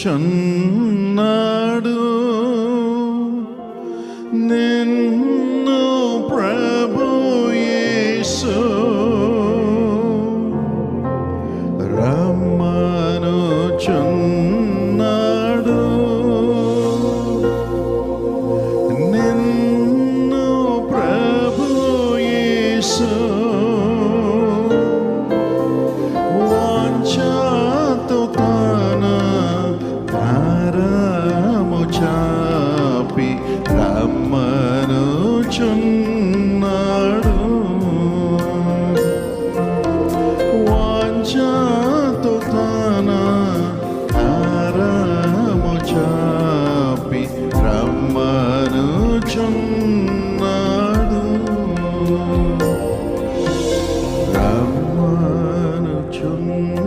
చున్నాడు నిన్ను ప్రభు యేసు రమ్మను చున్నాడు చాపి రమ్మను చున్నాడు